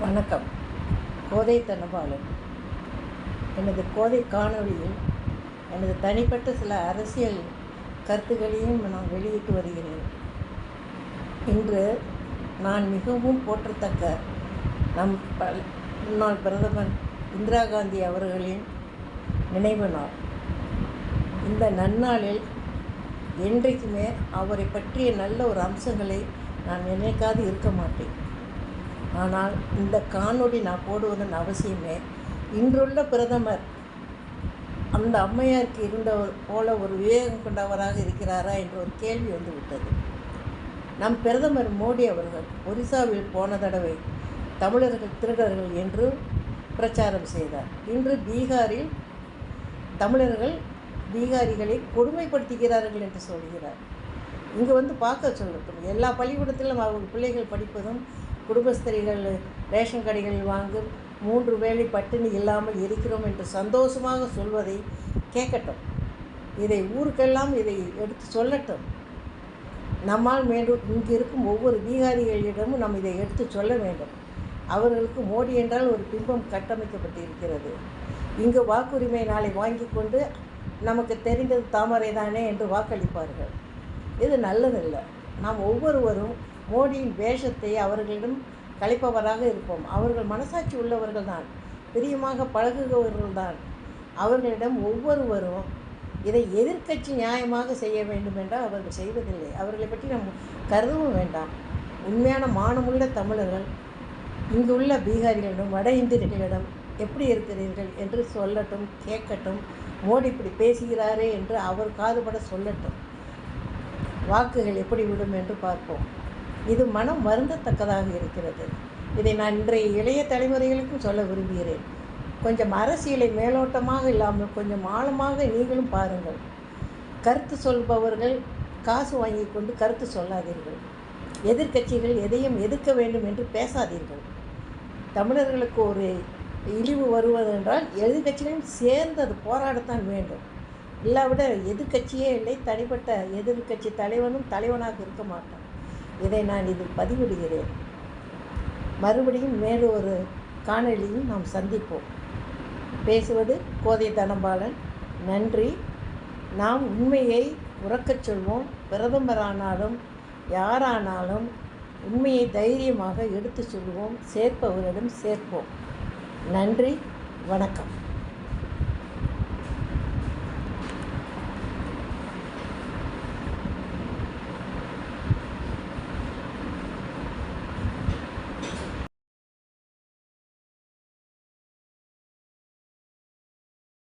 வணக்கம். கோதை தனபாலன் எனது கோதை காணொளியில் எனது தனிப்பட்ட சில அரசியல் கருத்துக்களையும் நான் வெளியிட்டு வருகிறேன். இன்று நான் மிகவும் போற்றத்தக்க நம் முன்னாள் பிரதமர் இந்திரா காந்தி அவர்களின் நினைவு நாள். இந்த நன்னாளில் என்றைக்குமே அவரை பற்றிய நல்ல ஒரு அம்சங்களை நான் நினைக்காது இருக்க மாட்டேன். ஆனால் இந்த காணொளி நான் போடுவதன் அவசியமே இன்றுள்ள பிரதமர் அந்த அம்மையாருக்கு இருந்த போல ஒரு விவேகம் கொண்டவராக இருக்கிறாரா என்ற ஒரு கேள்வி வந்து விட்டது நம் பிரதமர் மோடி அவர்கள் ஒரிசாவில் போன தடவை தமிழர்கள் திருடர்கள் என்று பிரச்சாரம் செய்தார். இன்று பீகாரில் தமிழர்கள் பீகாரிகளை கொடுமைப்படுத்துகிறார்கள் என்று சொல்கிறார். இங்கே வந்து பார்க்க சொல்லட்டும். எல்லா பள்ளிக்கூடத்திலும் அவங்க பிள்ளைகள் படிப்பதும் குடும்பஸ்திரிகள் ரேஷன் கடைகளில் வாங்கும் மூன்று வேளை பட்டினி இல்லாமல் இருக்கிறோம் என்று சந்தோஷமாக சொல்வதை கேட்கட்டும். இதை ஊருக்கெல்லாம் இதை எடுத்து சொல்லட்டும். நம்மால் மேலும் இங்கு இருக்கும் ஒவ்வொரு பீகாரிகளிடமும் நாம் இதை எடுத்து சொல்ல வேண்டும். அவர்களுக்கு மோடி என்றால் ஒரு பிம்பம் கட்டமைக்கப்பட்டிருக்கிறது. இங்கு வாக்குரிமை நாளை வாங்கி கொண்டு நமக்கு தெரிந்தது தாமரை தானே என்று வாக்களிப்பார்கள். இது நல்லதில்லை. நாம் ஒவ்வொருவரும் மோடியின் வேஷத்தை அவர்களிடம் கழிப்பவராக இருப்போம். அவர்கள் மனசாட்சி உள்ளவர்கள் தான் பிரியமாக பழகுபவர்கள்தான் அவர்களிடம் ஒவ்வொருவரும் இதை எதிர்க்கட்சி நியாயமாக செய்ய வேண்டும் என்றால் அவர்கள் செய்வதில்லை. அவர்களை பற்றி நாம் கருதவும் வேண்டாம். உண்மையான மானமுள்ள தமிழர்கள் இங்குள்ள பீகாரிகளிடம் வட இந்தியர்களிடம் எப்படி இருக்கிறீர்கள் என்று சொல்லட்டும் கேட்கட்டும். மோடி இப்படி பேசுகிறாரே என்று அவர் காதுபட சொல்லட்டும். வாக்குகள் எப்படி விடும் என்று பார்ப்போம். இது மனம் வருந்தத்தக்கதாக இருக்கிறது. இதை நான் இன்றைய இளைய தலைமுறைகளுக்கும் சொல்ல விரும்புகிறேன். கொஞ்சம் அரசியலை மேலோட்டமாக இல்லாமல் கொஞ்சம் ஆழமாக நீங்களும் பாருங்கள். கருத்து சொல்பவர்கள் காசு வாங்கி கொண்டு கருத்து சொல்லாதீர்கள். எதிர்க்கட்சிகள் எதையும் எதிர்க்க வேண்டும் என்று பேசாதீர்கள். தமிழர்களுக்கு ஒரு இழிவு வருவதென்றால் எதிர்க்கட்சிகளும் சேர்ந்து அது போராடத்தான் வேண்டும். இல்லாவிட எதிர்க்கட்சியே இல்லை தனிப்பட்ட எதிர்க்கட்சி தலைவனும் தலைவனாக இருக்க மாட்டான். இதை நான் இதில் பதிவிடுகிறேன். மறுபடியும் மேலும் ஒரு காணொலியில் நாம் சந்திப்போம். பேசுவது கோதை தனபாலன் நன்றி. நாம் உண்மையை உறக்கச் சொல்வோம். பிரதமரானாலும் யாரானாலும் உண்மையை தைரியமாக எடுத்துச் சொல்வோம். சேர்ப்பவரிடம் சேர்ப்போம். நன்றி. வணக்கம்.